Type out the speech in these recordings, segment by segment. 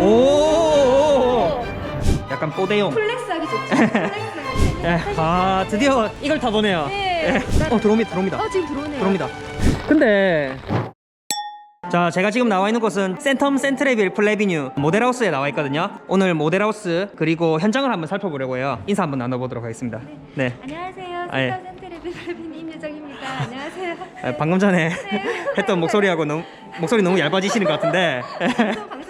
오. 약간 뽀대용. 플렉스하기 좋죠. 플렉스하기. 예, 아 드디어 이걸 타보네요. 네. 예. 어 들어옵니다, 들어옵니다. 어 지금 들어오네요. 들어옵니다. 근데 자 제가 지금 나와 있는 곳은 센텀 센트레빌 플래비뉴 모델하우스에 나와 있거든요. 오늘 모델하우스 그리고 현장을 한번 살펴보려고 해요. 인사 한번 나눠보도록 하겠습니다. 네. 안녕하세요. 아, 예. 센트레비 플래빈 임유정입니다. 안녕하세요. 아, 방금 전에 했던 목소리하고 너무 목소리 너무 얇아지시는 것 같은데 또 방송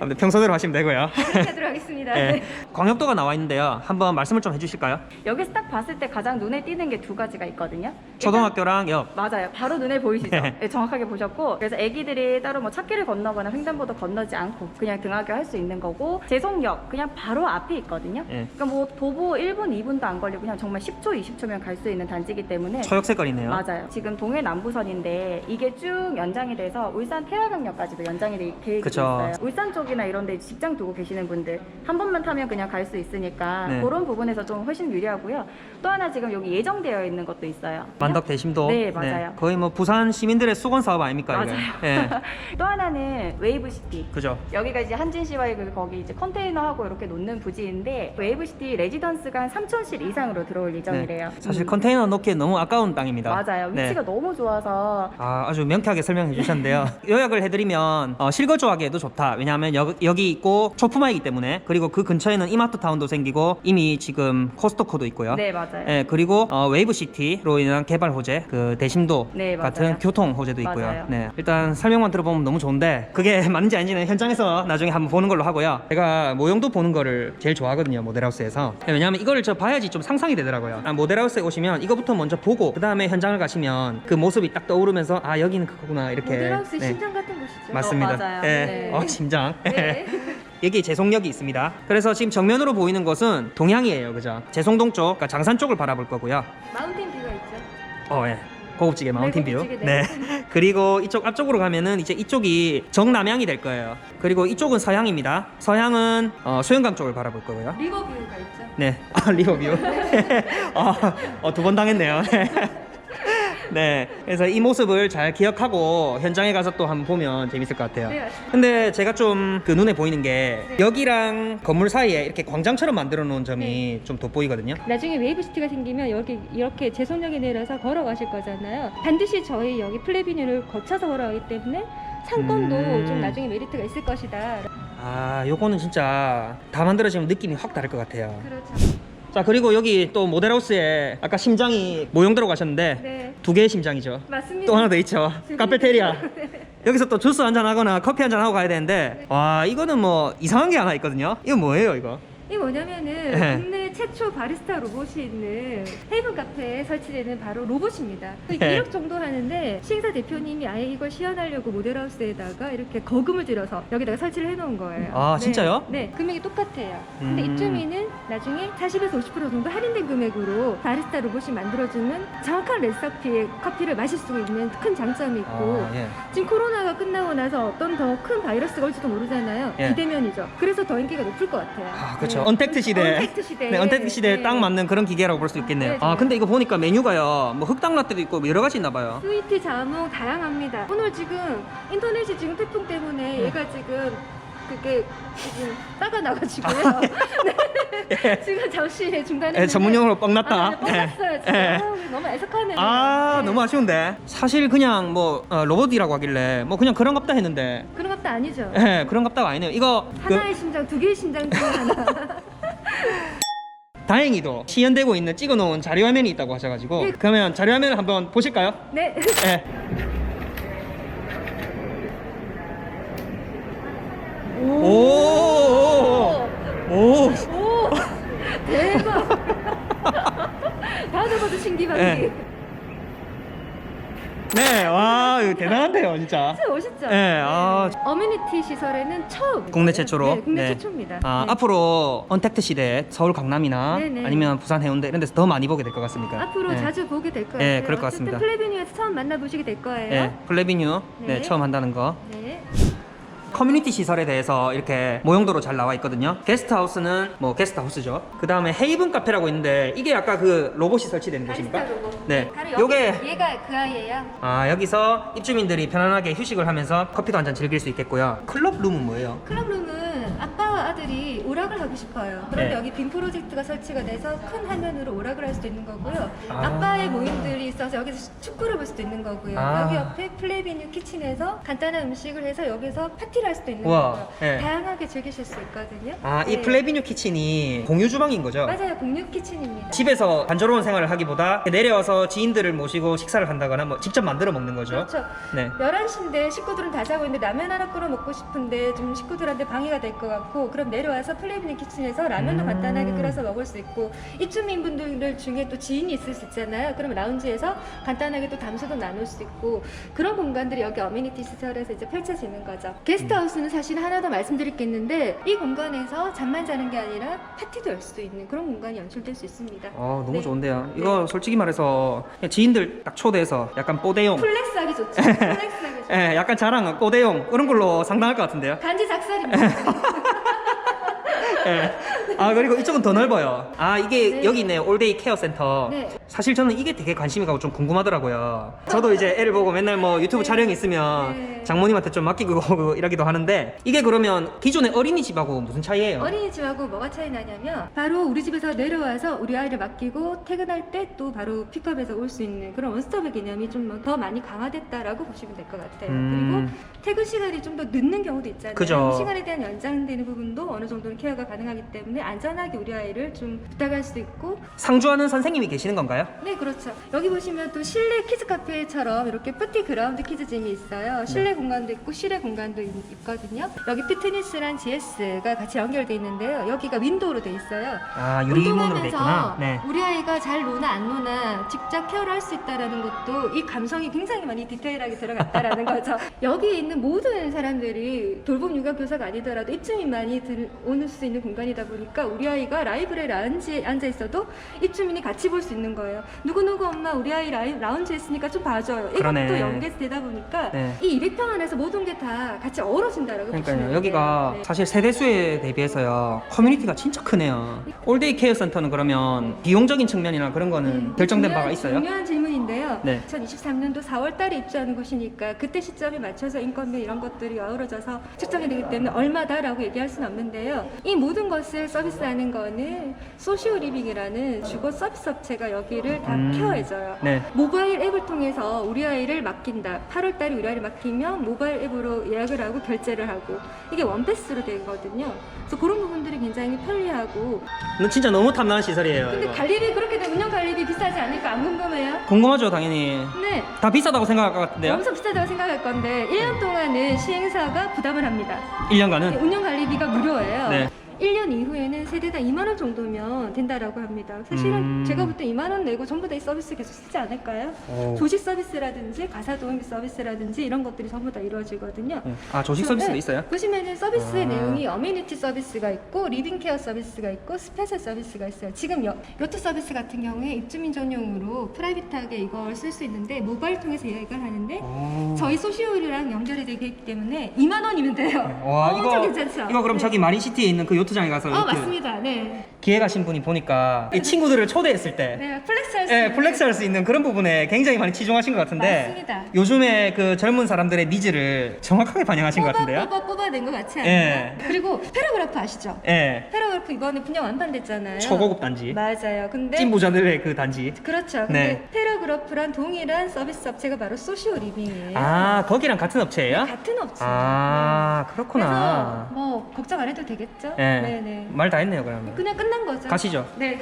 아무튼 평소대로 하시면 되고요. 하도록 하겠습니다. 예. 네. 광역도가 나와 있는데요. 한번 말씀을 좀 해주실까요? 여기서 딱 봤을 때 가장 눈에 띄는 게 두 가지가 있거든요. 초등학교랑 옆. 맞아요. 바로 눈에 보이시죠? 네. 네, 정확하게 보셨고 그래서 아기들이 따로 뭐 찾기를 건너거나 횡단보도 건너지 않고 그냥 등하교 할 수 있는 거고 제송역 그냥 바로 앞에 있거든요. 예. 그러니까 뭐 도보 1분, 2분도 안 걸리고 그냥 정말 10초, 20초면 갈 수 있는 단지이기 때문에 초역세권이네요. 맞아요. 지금 동해 남부선인데 이게 쭉 연장이 돼서 울산 태화강역까지도 연장이 돼 계획이 그쵸. 있어요. 울산 쪽 이나 이런 데 직장 두고 계시는 분들 한 번만 타면 그냥 갈 수 있으니까 네. 그런 부분에서 좀 훨씬 유리하고요. 또 하나 지금 여기 예정되어 있는 것도 있어요. 만덕 대심도. 네, 맞아요. 거의 뭐 부산 시민들의 수건 사업 아닙니까? 맞아요. 예. 또 하나는 웨이브시티. 그죠. 여기가 이제 한진시와의 그 거기 이제 컨테이너하고 이렇게 놓는 부지인데 웨이브시티 레지던스가 한 3,000실 이상으로 들어올 예정이래요. 사실 음. 컨테이너 놓기에 너무 아까운 땅입니다. 맞아요. 네. 위치가 너무 좋아서 아, 아주 명쾌하게 설명해 주셨는데요. 요약을 해드리면 어, 실거주하기에도 좋다. 왜냐하면 여, 여기 있고 초품화이기 때문에 그리고 그 근처에는 이마트 타운도 생기고 이미 지금 코스토코도 있고요. 네 맞아요. 예, 그리고 어, 웨이브 시티로 인한 개발 호재, 그 대심도 네, 맞아요. 같은 교통 호재도 있고요. 맞아요. 네, 일단 설명만 들어보면 너무 좋은데 그게 맞는지 아닌지는 현장에서 나중에 한번 보는 걸로 하고요. 제가 모형도 보는 거를 제일 좋아하거든요, 모델하우스에서. 왜냐하면 이거를 저 봐야지 좀 상상이 되더라고요. 아, 모델하우스에 오시면 이거부터 먼저 보고 그 다음에 현장을 가시면 그 모습이 딱 떠오르면서 아 여기는 그거구나 이렇게. 모델하우스 네. 심장 같은 곳이죠. 맞습니다. 어, 맞아요. 예. 네. 어, 심장. 네. 여기 제송역이 있습니다. 그래서 지금 정면으로 보이는 것은 동향이에요, 그죠? 제송동 쪽, 그러니까 장산 쪽을 바라볼 거고요. 마운틴 뷰가 있죠. 어, 예. 고급지게 마운틴 뷰. 고급지게, 네. 네. 그리고 이쪽 앞쪽으로 가면은 이제 이쪽이 정남향이 될 거예요. 그리고 이쪽은 서향입니다. 서향은 어, 수영강 쪽을 바라볼 거고요. 리버 뷰가 있죠. 네. 아, 리버뷰. 아, 어, 두 번 당했네요. 네. 그래서 이 모습을 잘 기억하고 현장에 가서 또 한번 보면 재밌을 것 같아요. 네, 맞습니다. 근데 제가 좀 그 눈에 보이는 게 네. 여기랑 건물 사이에 이렇게 광장처럼 만들어 놓은 점이 네. 좀 돋보이거든요. 나중에 웨이브시티가 생기면 여기 이렇게 제손역에 내려서 걸어가실 거잖아요. 반드시 저희 여기 플래비뉴를 거쳐서 걸어가기 때문에 상권도 음. 좀 나중에 메리트가 있을 것이다. 아, 요거는 진짜 다 만들어지면 느낌이 확 다를 것 같아요. 그렇죠. 자, 그리고 여기 또 모델하우스에 아까 심장이 모형 들어가셨는데 네. 두 개의 심장이죠. 맞습니다. 또 하나 더 있죠. 카페테리아. 여기서 또 주스 한잔 하거나 커피 한잔 하고 가야 되는데 와, 이거는 뭐 이상한 게 하나 있거든요. 이거 뭐예요, 이거? 이게 뭐냐면은 네. 국내 최초 바리스타 로봇이 있는 헤이븐 카페에 설치되는 바로 로봇입니다. 네. 1억 정도 하는데 시행사 대표님이 아예 이걸 시연하려고 모델하우스에다가 이렇게 거금을 들여서 여기다가 설치를 해놓은 거예요. 아, 네. 진짜요? 네, 금액이 똑같아요. 근데 음. 이쯤이는 나중에 40에서 50% 정도 할인된 금액으로 바리스타 로봇이 만들어주는 정확한 레시피의 커피를 마실 수 있는 큰 장점이 있고 아, 예. 지금 코로나가 끝나고 나서 어떤 더 큰 바이러스가 올지도 모르잖아요. 예. 비대면이죠. 그래서 더 인기가 높을 것 같아요. 아, 그렇죠. 네. 언택트 시대. 언택트 시대. 네, 언택트 시대에 네. 딱 맞는 그런 기계라고 볼 수 있겠네요. 네, 아, 네. 근데 이거 보니까 메뉴가요. 뭐 흑당 라떼도 있고 뭐 여러 가지 있나 봐요. 스위트 자몽 다양합니다. 오늘 지금 인터넷이 지금 태풍 네. 때문에 얘가 지금 그게 지금 따가 나가지고요. 네. 지금 잠시 중단에 예, 전문용어로 뻥 났다. 아, 네, 뻥났어요. 지금. 예. 아, 너무 애석하네요. 아, 네. 너무 아쉬운데. 사실 그냥 뭐 어, 로봇이라고 하길래 뭐 그냥 그런 갑다 했는데 그런 것도 아니죠. 예, 그런 갑다가 아니네요. 이거 그, 하나의 심장, 두 개의 심장 중 하나. 다행히도 시연되고 있는 찍어놓은 자료 화면이 있다고 하셔가지고 예. 그러면 자료 화면을 한번 보실까요? 네. 예. 오. 오. 오. 오! 대박! 봐도 봐도 신기반기. 네. 네, 와, 이거 대단한데요, 진짜. 진짜 멋있죠? 네, 아. 어메니티 시설에는 처음. 국내 최초로. 네, 국내 네. 최초입니다. 아, 네. 앞으로 언택트 시대 서울 강남이나 네네. 아니면 부산 해운대 이런 데서 더 많이 보게 될 것 같습니까? 앞으로 네. 자주 보게 될 거예요. 네, 그럴 것 같습니다. 플래비뉴에서 처음 만나보시게 될 거예요. 네, 플래비뉴 네. 네. 처음 한다는 거. 네. 커뮤니티 시설에 대해서 이렇게 모형도로 잘 나와 있거든요. 게스트하우스는 뭐 게스트하우스죠. 그 다음에 헤이븐 카페라고 있는데 이게 아까 그 로봇이 설치된 곳입니까? 네. 바로 요게 얘가 그 아이예요. 아 여기서 입주민들이 편안하게 휴식을 하면서 커피도 한 잔 즐길 수 있겠고요. 클럽 룸은 뭐예요? 클럽룸은 아들이 오락을 하고 싶어요. 그런데 네. 여기 빔 프로젝트가 설치가 돼서 큰 화면으로 오락을 할 수도 있는 거고요. 아. 아. 빠의 모임들이 있어서 여기서 축구를 볼 수도 있는 거고요. 아. 여기 옆에 플레이비뉴 키친에서 간단한 음식을 해서 여기서 파티를 할 수도 있는 우와, 거고요. 네. 다양하게 즐기실 수 있거든요. 아 이 네. 플레비뉴 키친이 공유 주방인 거죠? 맞아요. 공유 키친입니다. 집에서 단조로운 생활을 하기보다 내려와서 지인들을 모시고 식사를 한다거나 뭐 직접 만들어 먹는 거죠. 그렇죠. 네. 11시인데 식구들은 다 자고 있는데 라면 하나 끓여 먹고 싶은데 좀 식구들한테 방해가 될 것 같고 그럼 내려와서 플레이비뉴 키친에서 라면도 음. 간단하게 끓여서 먹을 수 있고 입주민 분들 중에 또 지인이 있을 수 있잖아요. 그러면 라운지에서 간단하게 또 담소도 나눌 수 있고 그런 공간들이 여기 어메니티 시설에서 이제 펼쳐지는 거죠. 게스트하우스는 사실 하나 더 말씀드릴 게 있는데 이 공간에서 잠만 자는 게 아니라 파티도 열수 있는 그런 공간이 연출될 수 있습니다. 어 너무 네. 좋은데요. 이거 솔직히 말해서 지인들 딱 초대해서 약간 뽀대용, 플렉스하기 좋죠. 플렉스하기 좋죠. 예, 약간 자랑, 꼬대용 그런 걸로 상당할 것 같은데요. 간지 작살입니다. 예. 아 그리고 이쪽은 더 넓어요. 아 이게 네. 여기 있네요. 올데이 케어 센터. 네. 사실 저는 이게 되게 관심이 가고 좀 궁금하더라고요. 저도 이제 애를 보고 맨날 뭐 유튜브 네. 촬영 있으면 네. 장모님한테 좀 맡기고 이러기도 하는데 이게 그러면 기존의 어린이집하고 무슨 차이예요? 어린이집하고 뭐가 차이 나냐면 바로 우리 집에서 내려와서 우리 아이를 맡기고 퇴근할 때 또 바로 픽업해서 올 수 있는 그런 원스톱의 개념이 좀 더 많이 강화됐다라고 보시면 될 것 같아요. 음. 그리고 퇴근 시간이 좀 더 늦는 경우도 있잖아요. 그죠. 이 시간에 대한 연장되는 부분도 어느 정도는 케어가 가능하기 때문에 안전하게 우리 아이를 좀 부탁할 수도 있고 상주하는 선생님이 계시는 건가요? 네 그렇죠 여기 보시면 또 실내 키즈 카페처럼 이렇게 푸티 그라운드 키즈짐이 있어요 실내 공간도 있고 실외 공간도 있, 거든요 여기 피트니스랑 GS가 같이 연결돼 있는데요 여기가 윈도우로 돼 있어요 아 유리문으로 돼 있구나. 운동하면서 네. 우리 아이가 잘 노나 안 노나 직접 케어를 할 수 있다라는 것도 이 감성이 굉장히 많이 디테일하게 들어갔다라는 거죠. 여기 있는 모든 사람들이 돌봄 육아 교사가 아니더라도 입주민만이 들, 오는 수 있는 공간이다 보니까 우리 아이가 라이브러리 라운지에 앉아 있어도 입주민이 같이 볼 수 있는 거예요. 누구 누구 엄마 우리 아이 라이, 라운지에 있으니까 좀 봐줘요. 그러네. 이것도 연계되다 보니까 네. 이 200평 안에서 모든 게 다 같이 어우러진다라고 보시면 그러니까요. 돼요. 여기가 네. 사실 세대수에 대비해서요 커뮤니티가 진짜 크네요. 올데이 케어 센터는 그러면 비용적인 측면이나 그런 거는 음, 결정된 바가 있어요? 중요한 질문 인데요. 네. 2023년도 4월달에 입주하는 곳이니까 그때 시점에 맞춰서 인건비 이런 것들이 어우러져서 측정이 되기 때문에 얼마다라고 얘기할 수는 없는데요. 이 모든 것을 서비스하는 거는 소시오 리빙이라는 주거 서비스 업체가 여기를 다 음. 케어해줘요. 네. 모바일 앱을 통해서 우리 아이를 맡긴다. 8월달에 우리 아이를 맡기면 모바일 앱으로 예약을 하고 결제를 하고 이게 원패스로 되거든요. 그래서 그런 부분들이 굉장히 편리하고 너 진짜 너무 탐나는 시설이에요. 근데 이거. 관리비 그렇게 되면 운영 관리비 비싸지 않을까 안 궁금해요? 궁금하죠, 당연히. 네. 다 비싸다고 생각할 것 같은데요? 엄청 비싸다고 생각할 건데 1년 동안은 시행사가 부담을 합니다. 1년간은? 운영 관리비가 무료예요. 네. 1년 이후에는 세대당 2만 원 정도면 된다라고 합니다. 사실은 음. 제가 볼 때 2만 원 내고 전부 다 이 서비스 계속 쓰지 않을까요? 오. 조식 서비스라든지 가사 도우미 서비스라든지 이런 것들이 전부 다 이루어지거든요. 네. 아, 조식 서비스도 네. 있어요? 보시면은 서비스의 아. 내용이 어메니티 서비스가 있고 리빙 케어 서비스가 있고 스페셜 서비스가 있어요. 지금 요, 요트 서비스 같은 경우에 입주민 전용으로 프라이빗하게 이걸 쓸 수 있는데 모바일 통해서 예약을 하는데 오. 저희 소시오일이랑 연결이 되어 있기 때문에 2만 원이면 돼요. 와, 이거, 괜찮죠? 이거 그럼 네. 저기 마린시티에 있는 그 요트 장에 가서 어 이렇게 맞습니다. 네. 기회 가신 분이 보니까 이 친구들을 초대했을 때 네 플렉스 할수 예, 플렉스 할 수 있는 그런 부분에 굉장히 많이 치중하신 것 같은데 맞습니다. 요즘에 그 젊은 사람들의 니즈를 정확하게 반영하신 것 뽑아 같은데요? 뽑아 뽑아 낸 것 같지 않나요? 예. 그리고 패러그래프 아시죠? 예. 패러그래프 이번에 분양 완판됐잖아요. 초고급 단지. 맞아요. 근데 찐부자들의 그 단지. 그렇죠. 근데 네. 패러그래프랑 동일한 서비스 업체가 바로 소시오 리빙이에요. 아, 거기랑 같은 업체예요? 같은 업체. 아, 그래서 그렇구나. 뭐 걱정 안 해도 되겠죠? 예. 네네. 말 다 했네요, 그러면. 그냥 끝난 거죠. 가시죠. 네.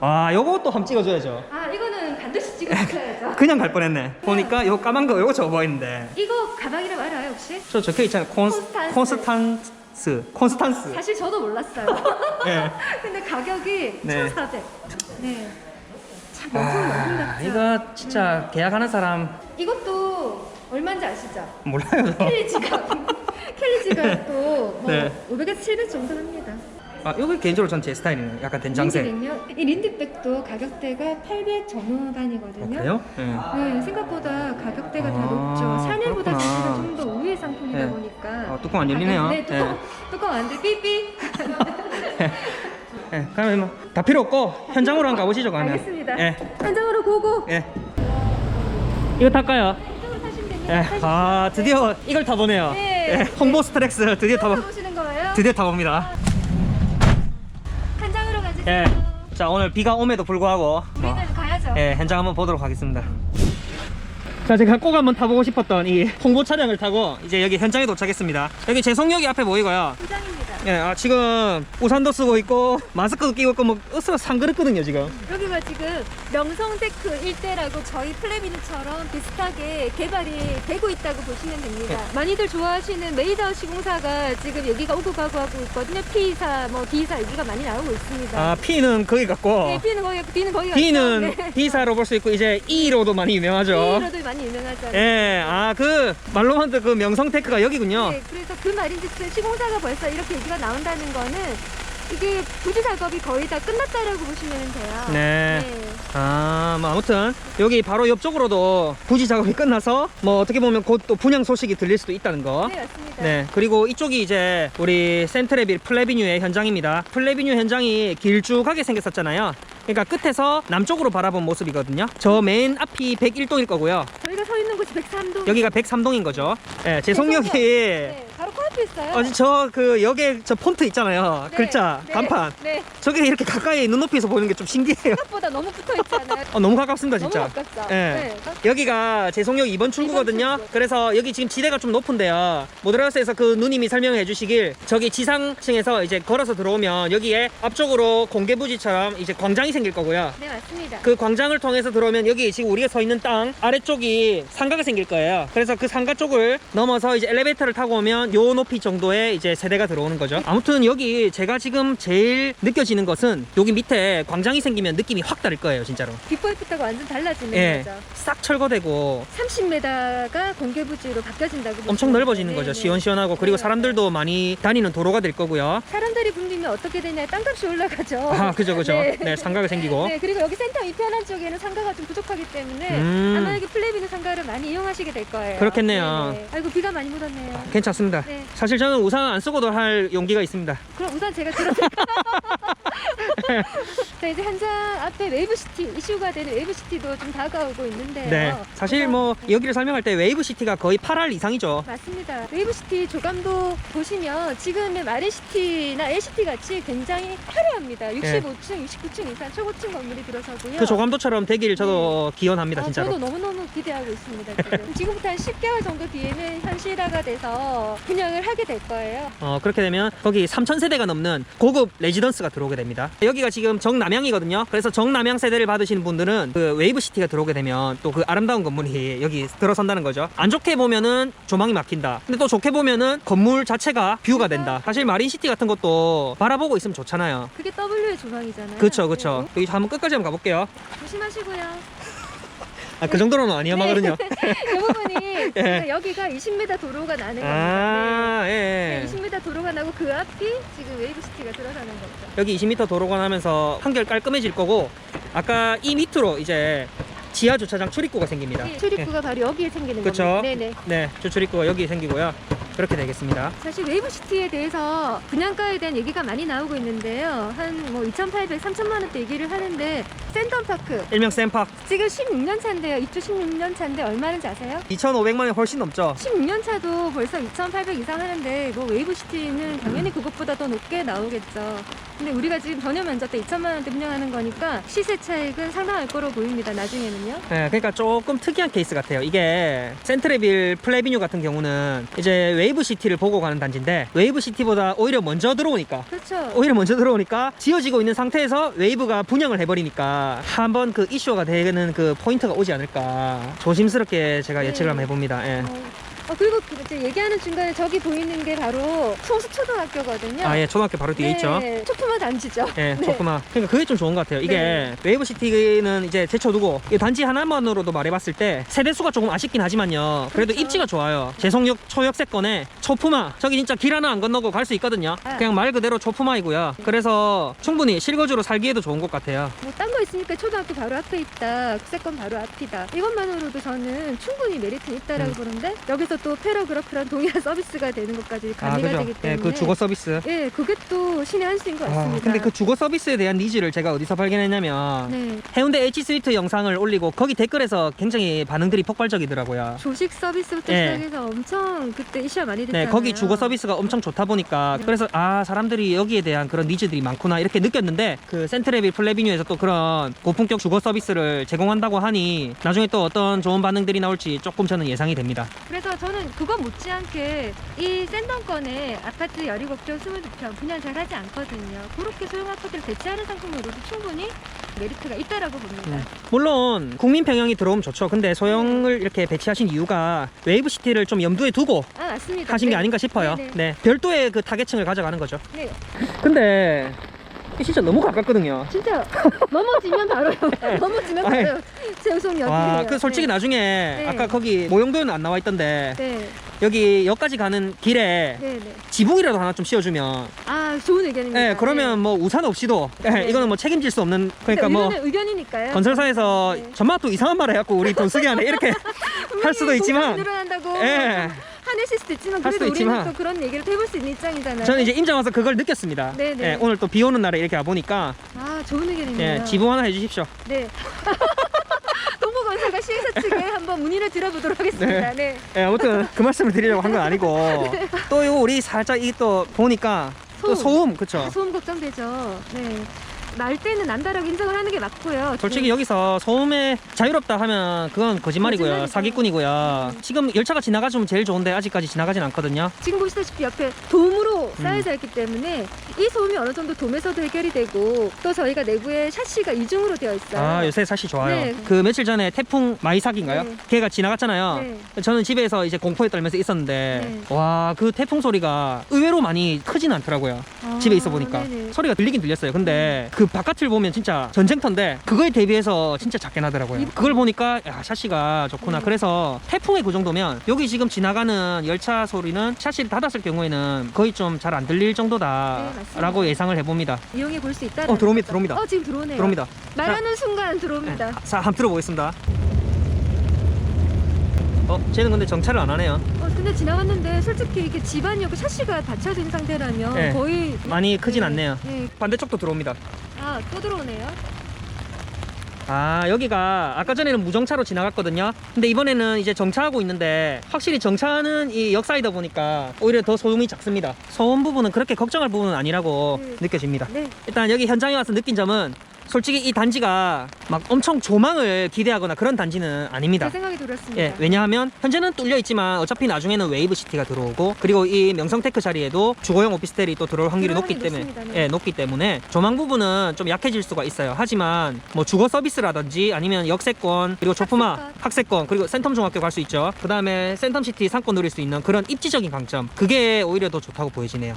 아, 요것도 한번 찍어줘야죠. 아 이거는 반드시 찍어주셔야죠. 그냥 갈 뻔했네. 보니까 요 까만 거 요거 접어 있는데. 이거 가방이라고 알아요 혹시? 저 적혀 있잖아요. 콘스, 콘스탄스. 콘스탄스. 사실 저도 몰랐어요. 예. 근데 가격이 네. 1,400. 네. 참 명품 명품 아, 같죠? 이거 진짜 계약하는 사람 이것도 얼마인지 아시죠? 몰라요. 저. 캘리 지갑. 캘리 지갑도 뭐 네. 500에서 700 정도 합니다. 아 이거 개인적으로 전 제 스타일이네요. 약간 된장색. 이 린디백도 가격대가 800 전후반이거든요. 어, 그래요? 예. 네, 생각보다 가격대가 다 아, 높죠. 샤넬보다 그렇구나. 사실은 좀 더 우회 상품이다 네. 보니까. 아, 뚜껑 안 열리네요. 네, 뚜껑, 뚜껑 안 돼. 삐삐. 예. 그러면 뭐다 필요 없고 현장으로 한번 가보시죠. 그러면. 알겠습니다. 예. 현장으로 고고. 예. 이거 탈까요? 이쪽으로 타시면 됩니다. 예. 타시죠. 아 드디어 이걸 타보네요. 네. 예. 홍보 스트렉스 드디어 타보 타보시는 거예요? 드디어 타봅니다. 예. 자 오늘 비가 옴에도 불구하고 우리는 가야죠. 예, 현장 한번 보도록 하겠습니다. 자, 제가 꼭 한번 타보고 싶었던 이 홍보 차량을 타고 이제 여기 현장에 도착했습니다. 여기 제송역이 앞에 보이고요. 현장입니다. 예, 아, 지금 우산도 쓰고 있고 마스크도 끼고 있고 뭐 으스러 상그랬거든요 지금. 여기가 지금 명성테크 일대라고 저희 플래비누처럼 비슷하게 개발이 되고 있다고 보시면 됩니다. 네. 많이들 좋아하시는 메이저 시공사가 지금 여기가 오고 가고 하고 있거든요. P사, 뭐 D사 여기가 많이 나오고 있습니다. 아, P는 거기 같고 네, P는 거기, D는 거기 D는 네. D사로 볼 수 있고 이제 E로도 많이 유명하죠. D로도 많이 유명하잖아요. 예, 아 그 말로만 듣그 명성테크가 여기군요. 네, 그래서 그 말인즉슨 시공사가 벌써 이렇게 얘기가 나온다는 거는 이게 부지 작업이 거의 다 끝났다라고 보시면 돼요. 네. 아, 뭐 아무튼 여기 바로 옆쪽으로도 부지 작업이 끝나서 뭐 어떻게 보면 곧 또 분양 소식이 들릴 수도 있다는 거. 네, 맞습니다. 네, 그리고 이쪽이 이제 우리 센트레빌 플래비뉴의 현장입니다. 플래비뉴 현장이 길쭉하게 생겼었잖아요. 그러니까 끝에서 남쪽으로 바라본 모습이거든요. 저 맨 앞이 101동일 거고요. 저희가 서 있는 곳이 103동. 여기가 103동인 거죠. 네, 제 속력이 네, 바로 코앞에 있어요. 어, 저그 역에 저 폰트 있잖아요. 네, 글자, 네, 간판. 네, 저게 이렇게 가까이 눈높이에서 보이는 게 좀 신기해요. 생각보다 너무 붙어 있잖아요. 어, 너무 가깝습니다, 진짜. 너무 가깝죠. 예. 여기가 제송역 2번 출구거든요. 출구. 그래서 여기 지금 지대가 좀 높은데요. 모드라스에서 그 누님이 설명해 주시길 저기 지상층에서 이제 걸어서 들어오면 여기에 앞쪽으로 공개부지처럼 이제 광장이 생길 거고요. 네, 맞습니다. 그 광장을 통해서 들어오면 여기 지금 우리가 서 있는 땅 아래쪽이 상가가 생길 거예요. 그래서 그 상가 쪽을 넘어서 이제 엘리베이터를 타고 오면 요 높이 정도의 이제 세대가 들어오는 거죠. 아무튼 여기 제가 지금 제일 느껴지는 것은 여기 밑에 광장이 생기면 느낌이 확 다를 거예요, 진짜로. 비포 애프터가 완전 달라지는 예. 거죠. 싹 철거되고 30m가 공개부지로 바뀌어진다고 엄청 넓어지는. 거죠. 네, 네. 시원시원하고 그리고 네, 사람들도 많이 다니는 도로가 될 거고요. 사람들이 붐비면 어떻게 되냐? 땅값이 올라가죠. 아, 그죠, 그죠. 네. 네, 상가가 생기고. 네, 그리고 여기 센터 이편 한 쪽에는 상가가 좀 부족하기 때문에 음. 아마 여기 플래비는 상가를 많이 이용하시게 될 거예요. 그렇겠네요. 네, 네. 아이고 비가 많이 묻었네요. 괜찮습니다. 네. 사실 저는 우산 안 쓰고도 할 용기가 있습니다. 그럼 우선 제가 들어볼까요? 자 이제 현장 앞에 웨이브시티 이슈가 되는 웨이브시티도 좀 다가오고 있는데요. 네. 사실 뭐 여기를 설명할 때 웨이브 시티가 거의 8할 이상이죠. 맞습니다. 웨이브시티 조감도 보시면 지금의 마린시티나 LCT 같이 굉장히 화려합니다. 65층, 69층 이상 초고층 건물이 들어서고요. 그 조감도처럼 되길 저도 기원합니다, 아, 진짜로. 저도 너무너무 기대하고 있습니다. 지금. 지금부터 한 10개월 정도 뒤에는 현실화가 돼서 분양을 하게 될 거예요. 어, 그렇게 되면 거기 3,000세대가 넘는 고급 레지던스가 들어오게 됩니다. 여기 가 지금 정남향이거든요. 그래서 정남향 세대를 받으시는 분들은 그 웨이브 시티가 들어오게 되면 또 그 아름다운 건물이 여기 들어선다는 거죠. 안 좋게 보면은 조망이 막힌다. 근데 또 좋게 보면은 건물 자체가 뷰가 된다. 사실 마린 시티 같은 것도 바라보고 있으면 좋잖아요. 그게 W의 조망이잖아요. 그쵸, 그쵸. 여기 한번 끝까지 한번 가볼게요. 네. 조심하시고요. 아, 그 정도로는 아니야마거든요. 이 부분이 지금 여기가 20m 도로가 나는 겁니다. 아, 예. 네. 예. 네, 20m 도로가 나고 그 앞이 지금 웨이브시티가 들어서는 거죠. 여기 20m 도로가 나면서 한결 깔끔해질 거고 아까 이 밑으로 이제 지하 주차장 출입구가 생깁니다. 이 출입구가 바로 여기에 생기는 그쵸? 겁니다. 네네. 네, 주 출입구가 여기 생기고요. 그렇게 되겠습니다. 사실 웨이브시티에 대해서 분양가에 대한 얘기가 많이 나오고 있는데요. 한 뭐 2,800, 3천만 원대 얘기를 하는데 센텀파크 일명 샘팍 지금 16년 차인데요. 입주 16년 차인데 얼마는지 아세요? 2,500만 원 훨씬 넘죠. 16년 차도 벌써 2,800 이상 하는데 뭐 웨이브시티는 당연히 그것보다 더 높게 나오겠죠. 근데 우리가 지금 전혀 면적 때 2천만 원대 분양하는 거니까 시세 차익은 상당할 거로 보입니다. 나중에는요. 네, 그러니까 조금 특이한 케이스 같아요. 이게 센트레빌 플래비뉴 같은 경우는 이제 웨이 브 시티를 보고 가는 단지인데 웨이브 시티보다 오히려 먼저 들어오니까 그렇죠. 오히려 먼저 들어오니까 지어지고 있는 상태에서 웨이브가 분양을 해버리니까 한번 그 이슈가 되는 그 포인트가 오지 않을까 조심스럽게 제가 네. 예측을 한번 해봅니다. 예. 어, 어, 그리고 그 이제 얘기하는 중간에 저기 보이는 게 바로 소수초등학교거든요. 아 예 초등학교 바로 뒤에 있죠. 네, 초품화 단지죠. 예, 네. 조그마. 그러니까 그게 좀 좋은 것 같아요. 이게 네. 웨이브시티는 이제 제쳐두고 이 단지 하나만으로도 말해봤을 때 세대 수가 조금 아쉽긴 하지만요. 그래도 그렇죠. 입지가 좋아요. 제송역 초역세권에 초품화 저기 진짜 길 하나 안 건너고 갈 수 있거든요. 아. 그냥 말 그대로 초품화이고요. 그래서 충분히 실거주로 살기에도 좋은 곳 같아요. 뭐 딴 거 있으니까 초등학교 바로 앞에 있다. 국세권 바로 앞이다. 이것만으로도 저는 충분히 메리트 있다라고 음. 보는데 여기서 또 패러그래프랑 동일한 서비스가 되는 것까지 가미가 되기 예, 때문에 그 주거 서비스. 예, 그게 또 신의 한 수인 것 아, 같습니다. 근데 그 주거 서비스에 대한 니즈를 제가 어디서 발견했냐면 네. 해운대 H 스위트 영상을 올리고 거기 댓글에서 굉장히 반응들이 폭발적이더라고요. 조식 서비스부터 예. 시작해서 엄청 그때 이슈가 많이 됐잖아요. 네, 거기 주거 서비스가 엄청 좋다 보니까 네. 그래서 아 사람들이 여기에 대한 그런 니즈들이 많구나 이렇게 느꼈는데 그 센트레빌 플레비뉴에서 또 그런 고품격 주거 서비스를 제공한다고 하니 나중에 또 어떤 좋은 반응들이 나올지 조금 저는 예상이 됩니다. 그래서 저는 그거 못지않게 이 샌덤권에 아파트 17곡조 22평 분양 잘 하지 않거든요. 그렇게 소형 아파트를 대체하는 상품으로도 충분히 메리트가 있다라고 봅니다. 네. 물론 국민 평형이 들어오면 좋죠. 근데 소형을 이렇게 배치하신 이유가 웨이브 시티를 좀 염두에 두고 아 맞습니다. 하신 게 네. 아닌가 싶어요. 네네. 네, 별도의 그 타겟층을 가져가는 거죠. 네, 근데 진짜 너무 가깝거든요. 진짜 넘어지면 바로요. 넘어지면. 바로요. 제우송역이에요. 와, 그 솔직히 네. 나중에 네. 아까 거기 모형도는 안 나와 있던데 네, 여기 역까지 가는 길에 네, 네. 지붕이라도 하나 좀 씌워주면 아 좋은 의견입니다. 예, 그러면 뭐 우산 없이도 예, 네. 이거는 뭐 책임질 수 없는 그러니까 뭐 의견은 의견이니까요. 건설사에서 네. 전마 또 이상한 말을 해갖고 우리 돈 쓰게 하네 이렇게 할 수도 분명히 있지만 늘어난다고 예, 화내실 수도 있지만 할 그래도 수도 우리는 있지만 또 그런 얘기를 해볼 수 있는 입장이잖아요. 저는 이제 임장 와서 그걸 느꼈습니다. 네, 네. 예, 오늘 또 비 오는 날에 이렇게 와보니까 아 좋은 의견이네요. 예, 지붕 하나 해주십시오. 네. 동부건설과 시행사 측에 한번 문의를 드려보도록 하겠습니다. 네. 예, 아무튼 그 말씀을 드리려고 한 건 아니고 또 이거 우리 살짝 이 또 보니까 또 소음. 소음 그쵸? 소음 걱정되죠. 네. 날 때는 난다라고 인정을 하는 게 맞고요. 솔직히 네. 여기서 소음에 자유롭다 하면 그건 거짓말이고요. 거짓말이죠. 사기꾼이고요. 음. 지금 열차가 지나가주면 제일 좋은데 아직까지 지나가진 않거든요. 지금 보시다시피 옆에 돔으로 음. 쌓여져 있기 때문에 이 소음이 어느 정도 돔에서도 해결이 되고 또 저희가 내부에 샤시가 이중으로 되어 있어요. 아 요새 사실 좋아요. 네. 그 며칠 전에 태풍 마이삭인가요? 네. 걔가 지나갔잖아요. 네. 저는 집에서 이제 공포에 떨면서 있었는데 네. 와그 태풍 소리가 의외로 많이 크진 않더라고요. 아, 집에 있어 보니까 네네. 소리가 들리긴 들렸어요. 근데 그 바깥을 보면 진짜 전쟁터인데 그거에 대비해서 진짜 작게 나더라고요. 이- 그걸 보니까 야 샤시가 좋구나. 음. 그래서 태풍에 그 정도면 여기 지금 지나가는 열차 소리는 샤시를 닫았을 경우에는 거의 좀 잘 안 들릴 네, 정도다라고 맞습니다. 예상을 해봅니다. 이용해 볼 수 있다. 어 들어옵니다, 들어옵니다, 어 지금 들어오네요. 들어옵니다. 말하는 순간 네. 들어옵니다. 자, 한번 들어보겠습니다. 어, 쟤는 근데 정차를 안 하네요. 어 근데 지나갔는데 솔직히 이게 집안이 없고 샤시가 있는 상태라면 네. 거의 많이 크진 네, 않네요. 네. 반대쪽도 들어옵니다. 아 또 들어오네요. 아, 여기가 아까 전에는 무정차로 지나갔거든요. 근데 이번에는 이제 정차하고 있는데 확실히 정차는 이 역사이다 보니까 오히려 더 소음이 작습니다. 소음 부분은 그렇게 걱정할 부분은 아니라고 네. 느껴집니다. 네. 일단 여기 현장에 와서 느낀 점은 솔직히 이 단지가 막 엄청 조망을 기대하거나 그런 단지는 아닙니다. 제 생각이 들었습니다. 예, 왜냐하면 현재는 뚫려 있지만 어차피 나중에는 웨이브 시티가 들어오고 그리고 이 명성테크 자리에도 주거용 오피스텔이 또 들어올 확률이 높기 때문에. 네. 예, 높기 때문에 조망 부분은 좀 약해질 수가 있어요. 하지만 뭐 주거 서비스라든지 아니면 역세권 그리고 조품화 학세권. 학세권 그리고 센텀 중학교 갈 수 있죠. 그다음에 센텀 시티 상권 누릴 수 있는 그런 입지적인 강점 그게 오히려 더 좋다고 보여지네요.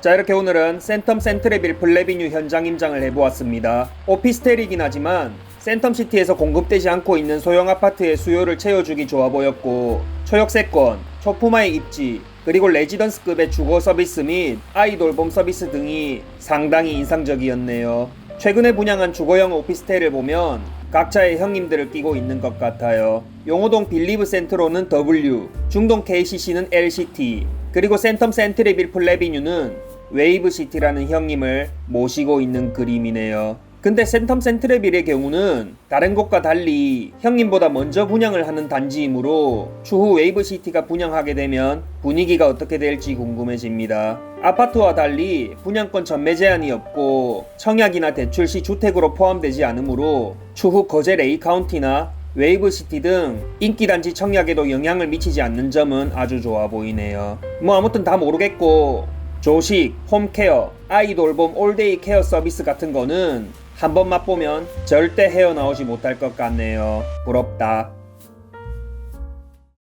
자 이렇게 오늘은 센텀 센트레빌 블레비뉴 현장 임장을 해보았습니다. 오피스텔이긴 하지만 센텀시티에서 공급되지 않고 있는 소형 아파트의 수요를 채워주기 좋아 보였고 초역세권, 초품화의 입지, 그리고 레지던스급의 주거 서비스 및 아이 돌봄 서비스 등이 상당히 인상적이었네요. 최근에 분양한 주거형 오피스텔을 보면 각자의 형님들을 끼고 있는 것 같아요. 용호동 빌리브 센트로는 W, 중동 KCC는 LCT, 그리고 센텀 센트레빌 플레비뉴는 웨이브 시티라는 형님을 모시고 있는 그림이네요. 근데 센텀 센트레빌의 경우는 다른 곳과 달리 형님보다 먼저 분양을 하는 단지이므로 추후 웨이브 시티가 분양하게 되면 분위기가 어떻게 될지 궁금해집니다. 아파트와 달리 분양권 전매 제한이 없고 청약이나 대출 시 주택으로 포함되지 않으므로 추후 거제 레이 카운티나 웨이브 시티 등 인기 단지 청약에도 영향을 미치지 않는 점은 아주 좋아 보이네요. 뭐 아무튼 다 모르겠고 조식, 홈케어, 아이 돌봄 올데이 케어 서비스 같은 거는 한번 맛보면 절대 헤어나오지 못할 것 같네요. 부럽다.